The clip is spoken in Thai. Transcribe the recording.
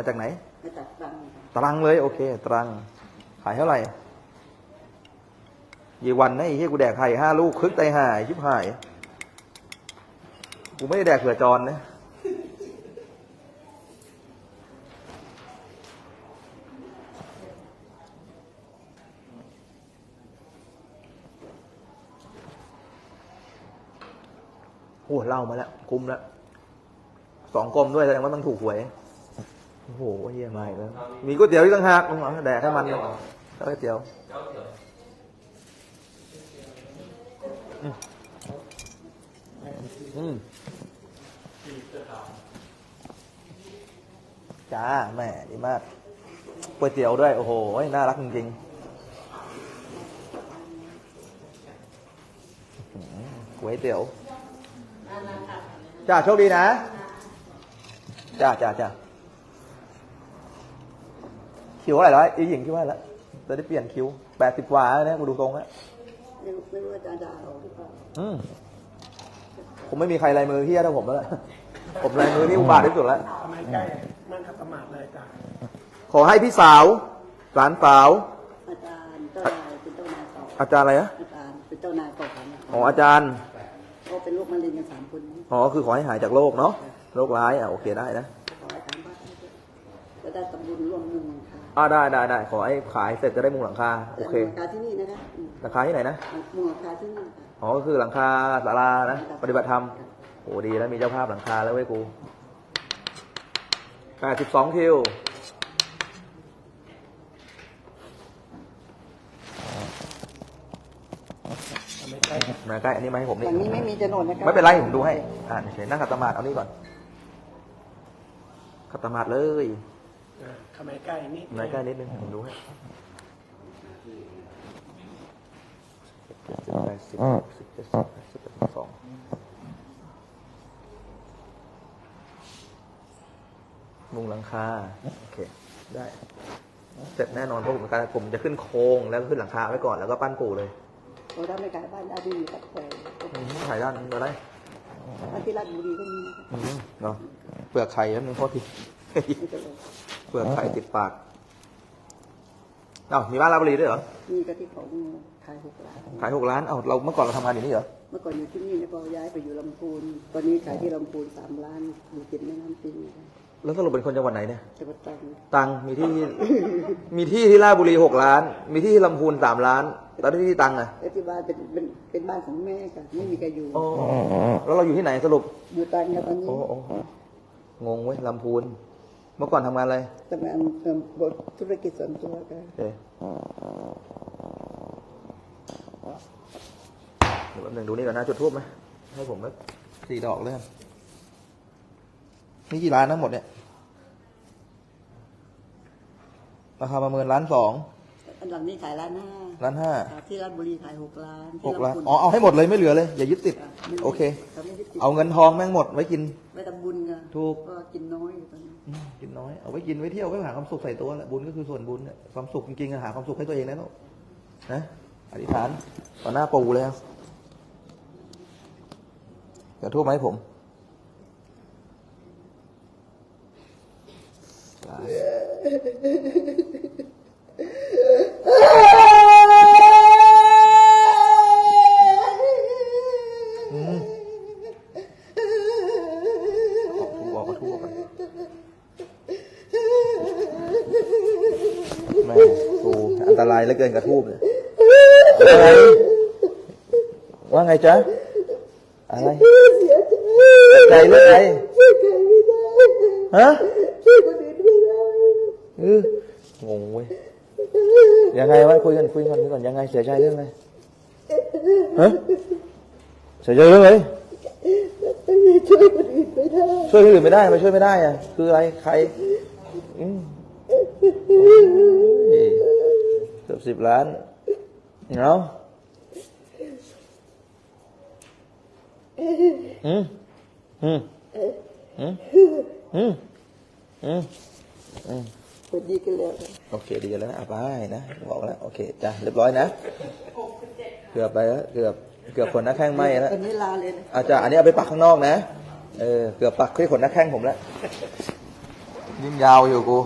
มาจากไหน มาจากตรังค่ะตรังเลยโอเค ตรัง ขายเท่าไหร่ยี่วันนะไอ้เหี้ยกูแดกไข่ห้าลูกคึกไตหายชิบหาย กูไม่ได้แดกเผื่อจรนะ โอ้เหล่ามาแล้ว คุ้มแล้ว สองกลมด้วยแสดงว่าต้องถูกหวยโอ้โหเฮียมาอีกแล้วมีก๋วยเตี๋ยวอีกต่างหากมึงเหรอแดกให้มันเลยก๋วยเตี๋ยวอืมอืมจ้าแม่ดีมากก๋วยเตี๋ยวด้วย โอ้โห น่ารักจริงๆอื้อหือก๋วยเตี๋ยว จ้าโชคดีนะ จ้าจ้าจ้า คิวอะไรแล้วไอ้หญิงคิวอะไรแล้วจะได้เปลี่ยนคิวแปดสิบกว่าแล้วเนี่ยกูดูตรงแล้วไม่รู้ไม่รู้อาจารย์จะเอาหรือเปล่าอืมผมไม่มีใครลายมือเฮี้ยเท่าผมแล้วล่ะผมลายมือนี่อุบาทที่สุดแล้วทำไมใกล้นั่งขัดสมาธิเลยจ้ะขอให้พี่สาวหลานสาว อาจารย์เจ้านายเป็นเจ้านายต่ออาจารย์อะไรนะอาจารย์เป็นเจ้านายต่อกันอ๋ออาจารย์เขาเป็นลูกมะเร็งกันสามคนนี้อ๋อคือขอให้หายจากโรคเนาะโรคร้ายอะโอเคได้นะขออาจารย์บ้านจะได้ตำบุญร่วมมุงหลังคา อ่าได้ได้ได้ขอให้ขายเสร็จจะได้มุงหลังคาโอเคหลังคาที่นี่นะคะอืมราคาที่ไหนนะมุงหลังคาที่นี่ค่ะ อ๋อก็คือหลังคาศาลานะปฏิบัติธรรมโอ้ดีแล้วมีเจ้าภาพหลังคาแล้วเว้ยกูแปดสิบสองคิวทำไมใกล้มาใกล้อันนี้มาให้ผมนี่ฝั่งนี้ไม่มีโฉนดนะคะไม่เป็นไรผมดูให้ อ่าเฉยๆนั่งขัดสมาธิเอานี่ก่อนขัดสมาธิเลยเออ ทำไมใกล้นี่มาใกล้นิดนึงผมดูให้สิบแปดสิบเก้าสิบสิบเจ็ดสิบแปดสิบเอ็ดสิบสองมุงหลังคาโอเคได้ เสร็จแน่นอนเพราะผมการผมจะขึ้นโครงแล้วก็ขึ้นหลังคาไว้ก่อนแล้วก็ปั้นปูเลยโอ้ถ้าไม่ขายบ้านได้ที่มีตัดแปลงอืมถ่ายด้านนี้อะไรบ้านที่ราชบุรีก็มีนะคะอืมเนาะเปลือกไข่แล้วนึงโทษทีไม่ เป็นไรเปลือกไข่ติดปากเอ้ามีบ้านราชบุรีด้วยเหรอนี่ก็ที่เขาขายหกล้านขายหกล้านเอ้าเราเมื่อก่อนเราทำงานอยู่นี่เหรอเมื่อก่อนอยู่ที่นี่แล้วพอย้ายไปอยู่ลำพูน ตอนนี้ขายที่ลำพูนสามล้านอยู่ติดแม่น้ำปิงนะคะแล้วสรุปเป็นคนจังหวัดไหนเนี่ยจังหวัดตรังตังมีที่ มีที่ที่ราชบุรีหกล้าน มีที่ที่ลำพูนสามล้าน แล้วที่ที่ตังอะแล้วที่บ้านเป็นเป็นเป็นบ้านของแม่ค่ะไม่มีใครอยู่อ๋อแล้วเราอยู่ที่ไหนสรุปอยู่ตรังค่ะตอนนี้โอ้โอ้งงเว้ยลำพูน เมื่อก่อนทำงานอะไรทำงานเอ่อบทธุรกิจส่วนตัวค่ะโอเคเดี๋ยวแป๊บหนึงดูนี่ก่อนนะจุดทูบไหมให้ผมสักสี่ดอกเลยกันนี่กี่ล้านทั้งหมดเนี่ยราคาประเมินล้านสองอัน หลังนี้ขายล้านห้าล้านห้าค่ะที่ราชบุรีขายหกล้านหที่กล้านำพูอ๋อ เอาให้หมดเลยไม่เหลือเลย อย่ายึดติดค่ะไม่โอเคขาไม่ได้ติดเอาเงินทองแม่งหมดไว้กินไม่ทำบุญค่ะถูก ก็กินน้อยอยู่ตอนนี้อืมกินน้อย เอาไว้กินไว้เที่ยวไว้หาความสุขใส่ตัวแหละบุญก็คือส่วนบุญเนี่ยความสุขจริงๆอะหาความสุขให้ตัวเองนะลูกนะอธิษฐานต่อหน้าปู่เลยครับเดี๋ยวทูบมาให้ผมอื เอาทูบออกเอาทูบออกไปแม่กูอันตรายเหลือเกินกระทูบเนี่ยอะไรว่าไงจ๊ะอะไรใจเรื่องอะไรฮะเอองงเว้ยยังไงวะคุยกันคุยกันคุยกันยังไงเสียใจเรื่องอะไรฮะเสียใจเรื่องอะไรช่วยคนอื่น ไม่ได้ช่วยคนอื่นไม่ได้ทำไมช่วยไม่ได้อะคืออะไรใครอืมโอ้ยเกือบสิบล้านเนาะอืมอืมอืมอืมอืมอืมพอดีกันแล้วค่ะโอเคดีแล้วนะอะไปนะบอกแล้วโอเคจ้ะเรียบร้อยนะเกือบไปแล้วเกือบเกือบขนหน้าแข้งไหมแล้วเป็นเวลาเลยนะ อาจารย์อันนี้เอาไปปักข้างนอกนะ เออ เกือบปักที่ขนหน้าแข้งผมแล้ว ยิ่งยาวอยู่กู